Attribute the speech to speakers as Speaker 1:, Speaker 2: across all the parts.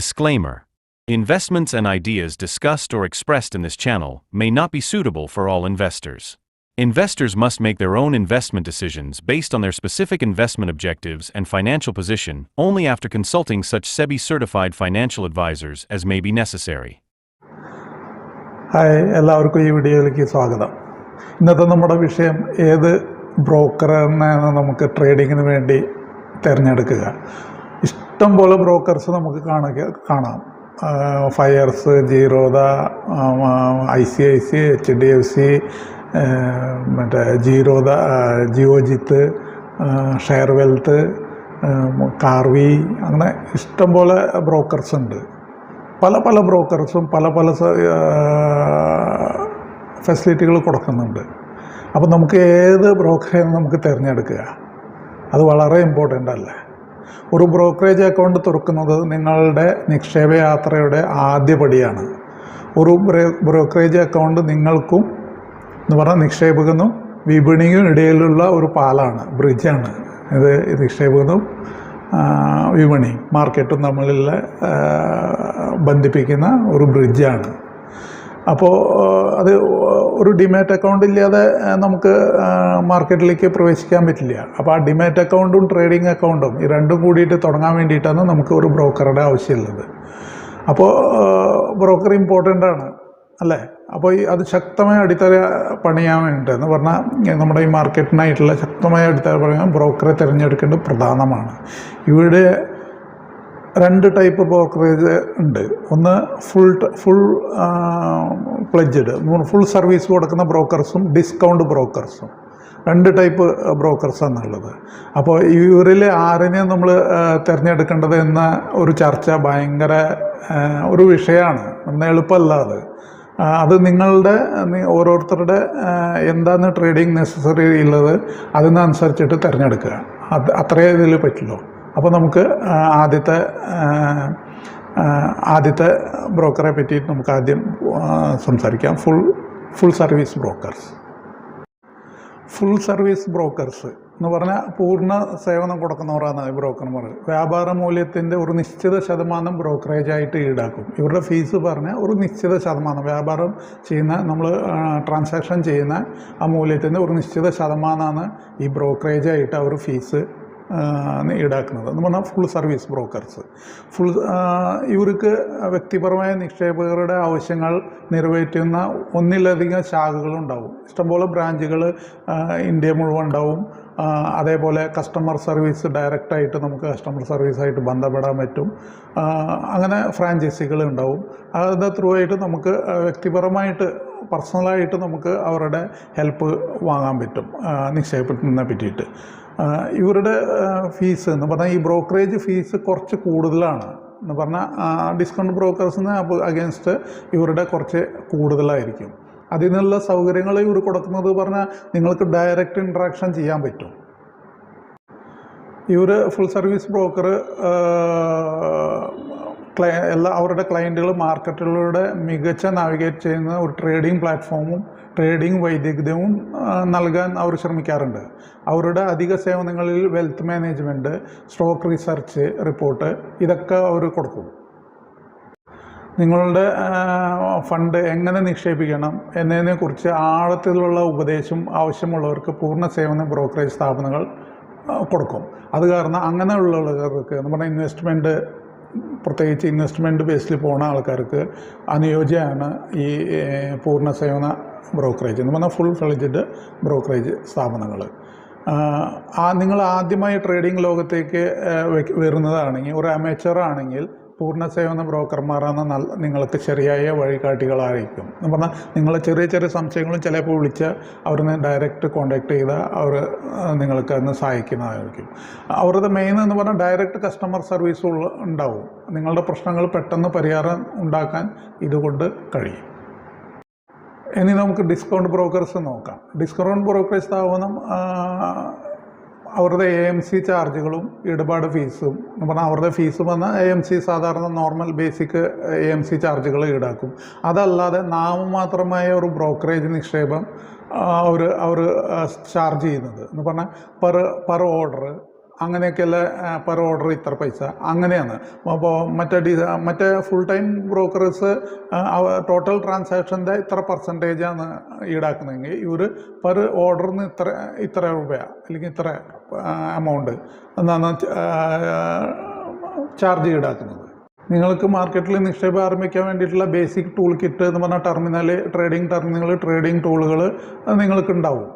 Speaker 1: Disclaimer Investments and ideas discussed or expressed in this channel may not be suitable for all investors. Investors must make their own investment decisions based on their specific investment objectives and financial position only after consulting such SEBI certified financial advisors as may be necessary.
Speaker 2: Hi എല്ലാവർക്കും ഈ വീഡിയോയിലേക്ക് സ്വാഗതം ഇന്നത്തെ നമ്മുടെ വിഷയം ഏത് ബ്രോക്കറിനെയാണ് നമുക്ക് ട്രേഡിങ്ങിന് വേണ്ടി തിരഞ്ഞെടുക്കുക ഇഷ്ടം പോലെ ബ്രോക്കർസ് നമുക്ക് കാണാം. Fyers Zerodha I C I C H D F C മറ്റേ ജീറോദ ജിയോജിത്ത് ഷെയർ വെൽത്ത് കാർവി അങ്ങനെ ഇഷ്ടം പോലെ ബ്രോക്കർസ് ഉണ്ട്. പല പല ബ്രോക്കർസും പല പല ഫെസിലിറ്റികൾ കൊടുക്കുന്നുണ്ട്. അപ്പോൾ നമുക്ക് ഏത് ബ്രോക്കറെയും നമുക്ക് തിരഞ്ഞെടുക്കുക. അത് വളരെ ഇമ്പോർട്ടന്റ് അല്ലേ? ഒരു ബ്രോക്കറേജ് അക്കൗണ്ട് തുറക്കുന്നത് നിങ്ങളുടെ നിക്ഷേപ യാത്രയുടെ ആദ്യ പടിയാണ്. ഒരു ബ്രോക്കറേജ് അക്കൗണ്ട് നിങ്ങൾക്കും എന്ന് പറഞ്ഞാൽ നിക്ഷേപകനും വിപണിയും ഇടയിലുള്ള ഒരു പാലാണ് ബ്രിഡ്ജാണ്. ഇത് നിക്ഷേപകനും വിപണി മാർക്കറ്റും തമ്മിലുള്ള ബന്ധിപ്പിക്കുന്ന ഒരു ബ്രിഡ്ജാണ്. അപ്പോൾ അത് ഒരു ഡിമാറ്റ് അക്കൗണ്ട് ഇല്ലാതെ നമുക്ക് മാർക്കറ്റിലേക്ക് പ്രവേശിക്കാൻ പറ്റില്ല. അപ്പോൾ ആ ഡിമാറ്റ് അക്കൗണ്ടും ട്രേഡിംഗ് അക്കൗണ്ടും ഈ രണ്ടും കൂടിയിട്ട് തുടങ്ങാൻ വേണ്ടിയിട്ടാണ് നമുക്ക് ഒരു ബ്രോക്കറുടെ ആവശ്യമുള്ളത്. അപ്പോൾ ബ്രോക്കർ ഇമ്പോർട്ടന്റ് ആണ് അല്ലേ? അപ്പോൾ ഈ അത് ശക്തമായ അടിത്തറ പണിയാൻ വേണ്ടിയിട്ട് എന്ന് പറഞ്ഞാൽ നമ്മുടെ ഈ മാർക്കറ്റിനായിട്ടുള്ള ശക്തമായ അടിത്തറ പണിയാൻ ബ്രോക്കറെ തിരഞ്ഞെടുക്കേണ്ടത് പ്രധാനമാണ്. ഇവിടെ രണ്ട് ടൈപ്പ് ബ്രോക്കറേജ് ഉണ്ട്. ഒന്ന് full full fledged full service കൊടുക്കുന്ന ബ്രോക്കർസും ഡിസ്കൗണ്ട് ബ്രോക്കർസും രണ്ട് ടൈപ്പ് ബ്രോക്കർസാണുള്ളത് അപ്പോൾ ഇവരിൽ ആരിനെ നമ്മൾ തിരഞ്ഞെടുക്കേണ്ടത് എന്ന ഒരു ചർച്ച ഭയങ്കര ഒരു വിഷയമാണ്. നമ്മൾ എളുപ്പമല്ല അത്. അത് നിങ്ങളുടെ ഓരോരുത്തരുടെ എന്താണ് ട്രേഡിങ് നെസസറി ഉള്ളത് അതിനനുസരിച്ചിട്ട് തിരഞ്ഞെടുക്കുക. അത് അത്രയേ ഇതിൽ പറ്റുള്ളൂ. അപ്പോൾ നമുക്ക് ആദ്യത്തെ ആദ്യത്തെ ബ്രോക്കറെ പറ്റി നമുക്ക് ആദ്യം സംസാരിക്കാം. Full full service brokers. Full service brokers എന്ന് പറഞ്ഞാൽ പൂർണ സേവനം കൊടുക്കുന്നവരാണ് ബ്രോക്കർമാർ. വ്യാപാര മൂല്യത്തിന്റെ ഒരു നിശ്ചിത ശതമാനം ബ്രോക്കറേജ് ആയിട്ട് ഈടാക്കും. ഇവരുടെ ഫീസ് പറഞ്ഞാൽ ഒരു നിശ്ചിത ശതമാനം. വ്യാപാരം ചെയ്യുന്ന നമ്മൾ ട്രാൻസാക്ഷൻ ചെയ്യുന്ന ആ മൂല്യത്തിന്റെ ഒരു നിശ്ചിത ശതമാനമാണ് ഈ ബ്രോക്കറേജ് ആയിട്ട് അവർ ഫീസ് ഈടാക്കുന്നത്. എന്ന് പറഞ്ഞാൽ ഫുൾ സർവീസ് ബ്രോക്കേഴ്സ് ഫുൾ ഇവർക്ക് വ്യക്തിപരമായ നിക്ഷേപകരുടെ ആവശ്യങ്ങൾ നിറവേറ്റുന്ന ഒന്നിലധികം ശാഖകളുണ്ടാവും ഇഷ്ടംപോലെ ബ്രാഞ്ചുകൾ ഇന്ത്യ മുഴുവൻ ഉണ്ടാവും. അതേപോലെ കസ്റ്റമർ സർവീസ് ഡയറക്റ്റായിട്ട് നമുക്ക് കസ്റ്റമർ സർവീസായിട്ട് ബന്ധപ്പെടാൻ പറ്റും. അങ്ങനെ ഫ്രാഞ്ചൈസികൾ ഉണ്ടാവും. അത് ത്രൂ ആയിട്ട് നമുക്ക് വ്യക്തിപരമായിട്ട് പേഴ്സണലായിട്ട് നമുക്ക് അവരുടെ ഹെൽപ്പ് വാങ്ങാൻ പറ്റും നിക്ഷേപത്തിനെ പറ്റിയിട്ട്. ഇവരുടെ ഫീസ് എന്ന് പറഞ്ഞാൽ ഈ ബ്രോക്കറേജ് ഫീസ് കുറച്ച് കൂടുതലാണ് എന്ന് പറഞ്ഞാൽ ഡിസ്കൗണ്ട് ബ്രോക്കേഴ്സിന് അഗേൻസ്റ്റ് ഇവരുടെ കുറച്ച് കൂടുതലായിരിക്കും. അതിൽ നിന്നുള്ള സൗകര്യങ്ങൾ ഇവർ കൊടുക്കുന്നത് പറഞ്ഞാൽ നിങ്ങൾക്ക് ഡയറക്റ്റ് ഇൻട്രാക്ഷൻ ചെയ്യാൻ പറ്റും. ഇവർ ഫുൾ സർവീസ് ബ്രോക്കർ ക്ലയ എല്ലാ അവരുടെ ക്ലയന്റുകൾ മാർക്കറ്റുകളുടെ മികച്ച നാവിഗേറ്റ് ചെയ്യുന്ന ഒരു ട്രേഡിംഗ് പ്ലാറ്റ്ഫോമും ട്രേഡിംഗ് വൈദഗ്ധ്യവും നൽകാൻ അവർ ശ്രമിക്കാറുണ്ട്. അവരുടെ അധിക സേവനങ്ങളിൽ wealth management stock research report ഇതൊക്കെ അവർ കൊടുക്കും. നിങ്ങളുടെ ഫണ്ട് എങ്ങനെ നിക്ഷേപിക്കണം എന്നതിനെക്കുറിച്ച് ആഴത്തിലുള്ള ഉപദേശം ആവശ്യമുള്ളവർക്ക് പൂർണ സേവന ബ്രോക്കറേജ് സ്ഥാപനങ്ങൾ കൊടുക്കും. അത് കാരണം അങ്ങനെയുള്ളവർക്ക് നമ്മുടെ ഇൻവെസ്റ്റ്മെന്റ് പ്രത്യേകിച്ച് ഇൻവെസ്റ്റ്മെന്റ് ബേസിൽ പോകുന്ന ആൾക്കാർക്ക് അനുയോജ്യമാണ് ഈ പൂർണ സേവന ബ്രോക്കറേജ് എന്ന് പറഞ്ഞാൽ ഫുൾ ഫ്ലെഡ്ജഡ് ബ്രോക്കറേജ് സ്ഥാപനങ്ങൾ. ആ നിങ്ങൾ ആദ്യമായി ട്രേഡിംഗ് ലോകത്തേക്ക് വരുന്നതാണെങ്കിൽ ഒരു അമേച്ചർ ആണെങ്കിൽ പൂർണ സേവന ബ്രോക്കർമാരാണ് നല്ല നിങ്ങൾക്ക് ശരിയായ വഴികാട്ടികളായിരിക്കും. എന്ന് പറഞ്ഞാൽ നിങ്ങൾ ചെറിയ ചെറിയ സംശയങ്ങളും ചിലപ്പോൾ വിളിച്ച് അവരെ ഡയറക്റ്റ് കോണ്ടാക്ട് ചെയ്ത് അവർ നിങ്ങൾക്ക് അതിന് സഹായിക്കുന്നതായിരിക്കും. അവരുടെ മെയിൻ എന്ന് പറഞ്ഞാൽ ഡയറക്റ്റ് കസ്റ്റമർ സർവീസ് ഉണ്ടാവും. നിങ്ങളുടെ പ്രശ്നങ്ങൾ പെട്ടെന്ന് പരിഹാരം ഉണ്ടാക്കാൻ ഇതുകൊണ്ട് കഴിയും. ഇനി നമുക്ക് ഡിസ്കൗണ്ട് ബ്രോക്കേഴ്സ് നോക്കാം. ഡിസ്കൗണ്ട് ബ്രോക്കറേജ് സ്ഥാപനം അവരുടെ എ എം സി ചാർജുകളും ഇടപാട് ഫീസും എന്ന് പറഞ്ഞാൽ അവരുടെ ഫീസ് വന്നാൽ എ എം സി സാധാരണ normal basic A M C ചാർജുകൾ ഈടാക്കും. അതല്ലാതെ നാമമാത്രമായ ഒരു ബ്രോക്കറേജ് നിക്ഷേപം അവർ അവർ ചാർജ് ചെയ്യുന്നത്. എന്ന് പറഞ്ഞാൽ പെർ പെർ ഓർഡർ അങ്ങനെയൊക്കെയുള്ള പെർ ഓർഡർ ഇത്ര പൈസ. അങ്ങനെയാണ്. അപ്പോൾ മറ്റേ ഡി മറ്റേ ഫുൾ ടൈം ബ്രോക്കറേഴ്സ് ടോട്ടൽ ട്രാൻസാക്ഷന്റെ ഇത്ര പെർസെന്റേജാണ് ഈടാക്കുന്നതെങ്കിൽ ഇവർ പെർ ഓർഡറിന് ഇത്ര ഇത്ര രൂപ അല്ലെങ്കിൽ ഇത്ര എമൗണ്ട് എന്നാണ് ചാർജ് ഈടാക്കുന്നത്. നിങ്ങൾക്ക് മാർക്കറ്റിൽ നിക്ഷേപം ആരംഭിക്കാൻ വേണ്ടിയിട്ടുള്ള ബേസിക് ടൂൾ കിറ്റ് എന്ന് പറഞ്ഞാൽ ടെർമിനൽ ട്രേഡിംഗ് ടെർമിനൽ ട്രേഡിംഗ് ടൂളുകൾ നിങ്ങൾക്ക് ഉണ്ടാവും.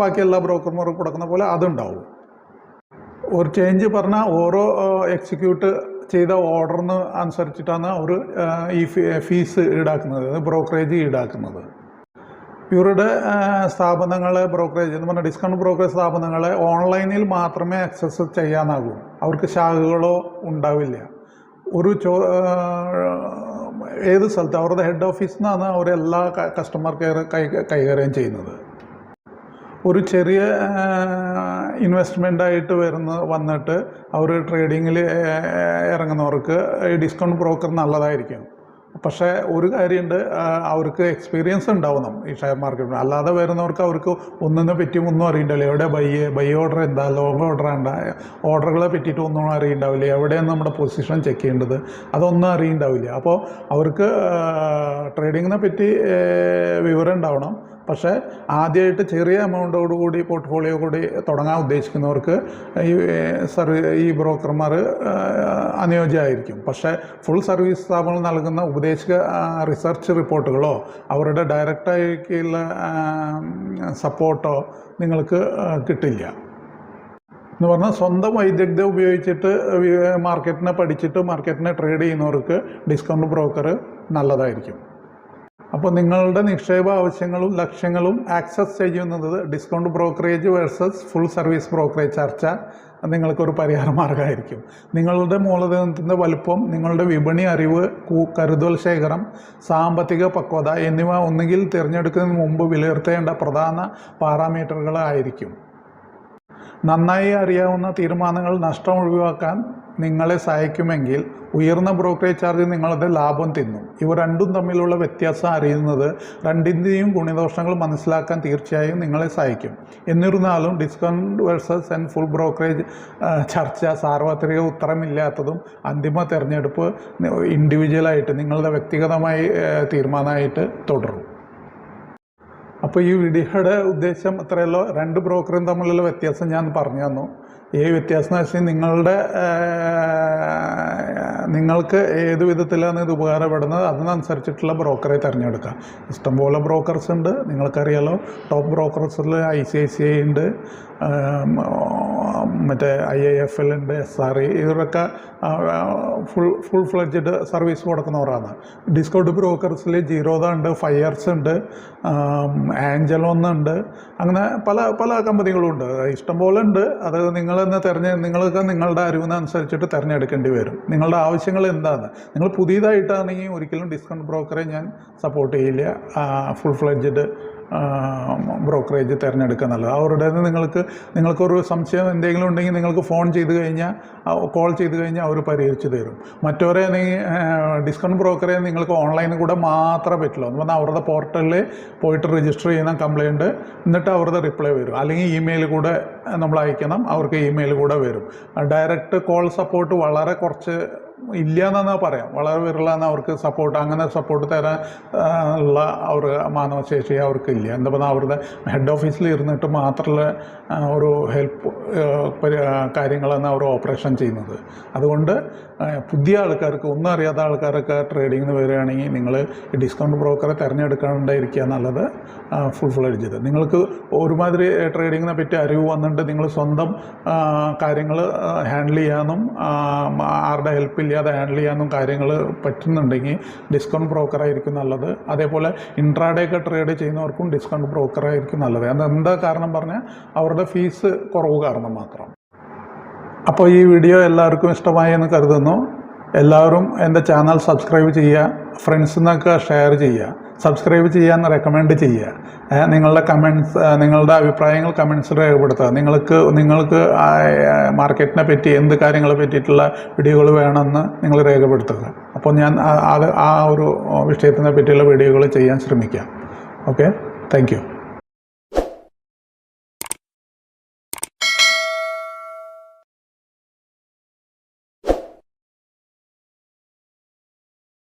Speaker 2: ബാക്കി എല്ലാ ബ്രോക്കർമാർക്കും കൊടുക്കുന്ന പോലെ അതുണ്ടാവും. ഒരു ചേഞ്ച് പറഞ്ഞാൽ ഓരോ എക്സിക്യൂട്ട് ചെയ്ത ഓർഡറിന് അനുസരിച്ചിട്ടാണ് അവർ ഈ ഫീസ് ഈടാക്കുന്നത് ബ്രോക്കറേജ് ഈടാക്കുന്നത്. ഇവരുടെ സ്ഥാപനങ്ങളെ ബ്രോക്കറേജ് എന്ന് പറഞ്ഞാൽ ഡിസ്കൗണ്ട് ബ്രോക്കറേജ് സ്ഥാപനങ്ങളെ ഓൺലൈനിൽ മാത്രമേ ആക്സസ് ചെയ്യാനാകൂ. അവർക്ക് ശാഖകളോ ഉണ്ടാവില്ല. ഒരു ചോ ഏത് സ്ഥലത്ത് അവരുടെ ഹെഡ് ഓഫീസിൽ നിന്നാണ് അവരെല്ലാ കസ്റ്റമർ കെയർ കൈകാര്യം ചെയ്യുന്നത്. ഒരു ചെറിയ ഇൻവെസ്റ്റ്മെന്റ് ആയിട്ട് വരുന്ന വന്നിട്ട് അവർ ട്രേഡിങ്ങിൽ ഇറങ്ങുന്നവർക്ക് ഡിസ്കൗണ്ട് ബ്രോക്കർ നല്ലതായിരിക്കും. പക്ഷേ ഒരു കാര്യമുണ്ട് അവർക്ക് എക്സ്പീരിയൻസ് ഉണ്ടാവണം ഈ ഷെയർ മാർക്കറ്റിൽ അല്ലാതെ വരുന്നവർക്ക് അവർക്ക് ഒന്നിനെ പറ്റിയും ഒന്നും അറിയണ്ടാവില്ല. എവിടെ ബൈ ബൈ ഓർഡർ എന്താ ലോങ് ഓർഡർ എന്താ ഓർഡറുകളെ പറ്റിയിട്ട് ഒന്നും അറിയണ്ടാവില്ല. എവിടെയാണ് നമ്മുടെ പൊസിഷൻ ചെക്ക് ചെയ്യേണ്ടത് അതൊന്നും അറിയണ്ടാവില്ല. അപ്പോൾ അവർക്ക് ട്രേഡിങ്ങിനെ പറ്റി വിവരം ഉണ്ടാവണം. പക്ഷേ ആദ്യമായിട്ട് ചെറിയ എമൗണ്ടോട് കൂടി പോർട്ട്ഫോളിയോ കൂടി തുടങ്ങാൻ ഉദ്ദേശിക്കുന്നവർക്ക് ഈ സർവീ ഈ ബ്രോക്കർമാർ അനുയോജ്യമായിരിക്കും. പക്ഷേ ഫുൾ സർവീസ് സ്ഥാപനങ്ങൾ നൽകുന്ന ഉപദേശക റിസർച്ച് റിപ്പോർട്ടുകളോ അവരുടെ ഡയറക്റ്റായിട്ടുള്ള സപ്പോർട്ടോ നിങ്ങൾക്ക് കിട്ടില്ല. എന്ന് പറഞ്ഞാൽ സ്വന്തം വൈദഗ്ധ്യം ഉപയോഗിച്ചിട്ട് മാർക്കറ്റിനെ പഠിച്ചിട്ട് മാർക്കറ്റിനെ ട്രേഡ് ചെയ്യുന്നവർക്ക് ഡിസ്കൗണ്ട് ബ്രോക്കർ നല്ലതായിരിക്കും. അപ്പോൾ നിങ്ങളുടെ നിക്ഷേപ ആവശ്യങ്ങളും ലക്ഷ്യങ്ങളും ആക്സസ് ചെയ്യുന്നത് discount brokerage versus full service brokerage ചർച്ച നിങ്ങൾക്കൊരു പരിഹാര മാർഗമായിരിക്കും. നിങ്ങളുടെ മൂലധനത്തിന്റെ വലുപ്പം നിങ്ങളുടെ വിപണി അറിവ് കരുതൽ ശേഖരം സാമ്പത്തിക പക്വത എന്നിവ ഒന്നുകിൽ തിരഞ്ഞെടുക്കുന്നതിന് മുമ്പ് വിലയിരുത്തേണ്ട പ്രധാന പാരാമീറ്ററുകളായിരിക്കും. നന്നായി അറിയാവുന്ന തീരുമാനങ്ങൾ നഷ്ടം ഒഴിവാക്കാൻ നിങ്ങളെ സഹായിക്കുമെങ്കിൽ ഉയർന്ന ബ്രോക്കറേജ് ചാർജ് നിങ്ങളുടെ ലാഭം തിന്നും. ഇവ രണ്ടും തമ്മിലുള്ള വ്യത്യാസം അറിയുന്നത് രണ്ടിന്റെയും ഗുണദോഷങ്ങൾ മനസ്സിലാക്കാൻ തീർച്ചയായും നിങ്ങളെ സഹായിക്കും. എന്നിരുന്നാലും discount versus and full brokerage ചർച്ച സാർവത്രിക ഉത്തരമില്ലാത്തതും അന്തിമ തിരഞ്ഞെടുപ്പ് ഇൻഡിവിജ്വലായിട്ട് നിങ്ങളുടെ വ്യക്തിഗതമായി തീരുമാനമായിട്ട് തുടരും. അപ്പോൾ ഈ വീഡിയോയുടെ ഉദ്ദേശം അത്രയല്ലോ? രണ്ട് ബ്രോക്കറും തമ്മിലുള്ള വ്യത്യാസം ഞാൻ പറഞ്ഞു തന്നു. ഈ വ്യത്യാസം വെച്ചാൽ നിങ്ങളുടെ നിങ്ങൾക്ക് ഏത് വിധത്തിലാണ് ഇത് ഉപകാരപ്പെടുന്നത്? അതിനനുസരിച്ചിട്ടുള്ള ബ്രോക്കറെ തിരഞ്ഞെടുക്കുക. ഇഷ്ടംപോലെ ബ്രോക്കർസ് ഉണ്ട്. നിങ്ങൾക്കറിയാലോ top ബ്രോക്കർസിൽ I C I C I ഉണ്ട്. മറ്റേ ഐ ഐ എഫ് ഉണ്ട് എസ് ആർ ഇ ഇവരൊക്കെ ഫുൾ ഫുൾ ഫ്ലഡ്ജഡ് സർവീസ് കൊടുക്കുന്നവരാണ്. ഡിസ്കൗണ്ട് ബ്രോക്കർസിൽ ജീറോദ ഉണ്ട് ഫയർസ് ഉണ്ട് ആഞ്ചലോ ഉണ്ട് അങ്ങനെ പല പല കമ്പനികളും ഉണ്ട്. ഇഷ്ടംപോലെ ഉണ്ട്. അത് നിങ്ങൾ തന്നെ തിരഞ്ഞ് നിങ്ങൾക്ക് നിങ്ങളുടെ അറിവിനനുസരിച്ചിട്ട് തിരഞ്ഞെടുക്കേണ്ടി വരും. നിങ്ങളുടെ ആവശ്യങ്ങൾ എന്താണ്? നിങ്ങൾ പുതിയതായിട്ടാണെങ്കിൽ ഒരിക്കലും ഡിസ്കൗണ്ട് ബ്രോക്കറെ ഞാൻ സപ്പോർട്ട് ചെയ്യില്ല. ഫുൾ ഫ്ലഡ്ജഡ് ബ്രോക്കറേജ് തിരഞ്ഞെടുക്കുക നല്ലത്. അവരുടെ നിങ്ങൾക്ക് നിങ്ങൾക്കൊരു സംശയം എന്തെങ്കിലും ഉണ്ടെങ്കിൽ നിങ്ങൾക്ക് ഫോൺ ചെയ്ത് കഴിഞ്ഞാൽ കോൾ ചെയ്ത് കഴിഞ്ഞാൽ അവർ പരിഹരിച്ച് തരും. മറ്റവരെ നീ ഡിസ്കൗണ്ട് ബ്രോക്കറെ നിങ്ങൾക്ക് ഓൺലൈനിൽ കൂടെ മാത്രമേ പറ്റുള്ളൂ. എന്ന് അവരുടെ പോർട്ടലിൽ പോയിട്ട് രജിസ്റ്റർ ചെയ്യുന്ന കംപ്ലയിന്റ് എന്നിട്ട് അവരുടെ റിപ്ലൈ വരും. അല്ലെങ്കിൽ ഇമെയിൽ കൂടെ നമ്മൾ അയക്കണം അവർക്ക് ഇമെയിൽ കൂടെ വരും. ഡയറക്റ്റ് കോൾ സപ്പോർട്ട് വളരെ കുറച്ച് ഇല്ല എന്നാ പറയാം. വളരെ വിരളാണ് അവർക്ക് സപ്പോർട്ട് അങ്ങനെ സപ്പോർട്ട് തരാൻ ഉള്ള അവർ മാനവശേഷി അവർക്ക് ഇല്ല എന്താ പറഞ്ഞാൽ അവരുടെ ഹെഡ് ഓഫീസിൽ ഇരുന്നിട്ട് മാത്രമുള്ള ഒരു ഹെൽപ്പ് കാര്യങ്ങളാണ് അവർ ഓപ്പറേഷൻ ചെയ്യുന്നത്. അതുകൊണ്ട് പുതിയ ആൾക്കാർക്ക് ഒന്നും അറിയാത്ത ആൾക്കാരൊക്കെ ട്രേഡിങ്ങിന് വരികയാണെങ്കിൽ നിങ്ങൾ ഡിസ്കൗണ്ട് ബ്രോക്കറെ തിരഞ്ഞെടുക്കാണ്ടായിരിക്കുക നല്ലത്. ഫുൾ ഫ്ലഡ്ജ് നിങ്ങൾക്ക് ഒരുമാതിരി ട്രേഡിങ്ങിനെ പറ്റി അറിവ് വന്നിട്ട് നിങ്ങൾ സ്വന്തം കാര്യങ്ങൾ ഹാൻഡിൽ ചെയ്യാനും ആരുടെ ഹെൽപ്പ് ഇല്ലാതെ ഹാൻഡിൽ ചെയ്യാനും കാര്യങ്ങൾ പറ്റുന്നുണ്ടെങ്കിൽ ഡിസ്കൗണ്ട് ബ്രോക്കറായിരിക്കും നല്ലത്. അതേപോലെ ഇൻട്രാഡേ ഒക്കെ ട്രേഡ് ചെയ്യുന്നവർക്കും ഡിസ്കൗണ്ട് ബ്രോക്കറായിരിക്കും നല്ലത്. എന്താ കാരണം പറഞ്ഞാൽ അവരുടെ ഫീസ് കുറവ് കാരണം മാത്രം. അപ്പോൾ ഈ വീഡിയോ എല്ലാവർക്കും ഇഷ്ടമായി എന്ന് കരുതുന്നു. എല്ലാവരും എന്റെ ചാനൽ സബ്സ്ക്രൈബ് ചെയ്യുക ഫ്രണ്ട്സിനൊക്കെ ഷെയർ ചെയ്യുക സബ്സ്ക്രൈബ് ചെയ്യാൻ റെക്കമെൻഡ് ചെയ്യുക. നിങ്ങളുടെ കമൻസ് നിങ്ങളുടെ അഭിപ്രായങ്ങൾ കമൻസിൽ രേഖപ്പെടുത്തുക. നിങ്ങൾക്ക് നിങ്ങൾക്ക് മാർക്കറ്റിനെ പറ്റി എന്ത് കാര്യങ്ങളെ പറ്റിയിട്ടുള്ള വീഡിയോകൾ വേണമെന്ന് നിങ്ങൾ രേഖപ്പെടുത്തുക. അപ്പോൾ ഞാൻ അത് ആ ഒരു വിഷയത്തിനെ പറ്റിയുള്ള വീഡിയോകൾ ചെയ്യാൻ ശ്രമിക്കാം. ഓക്കെ? താങ്ക്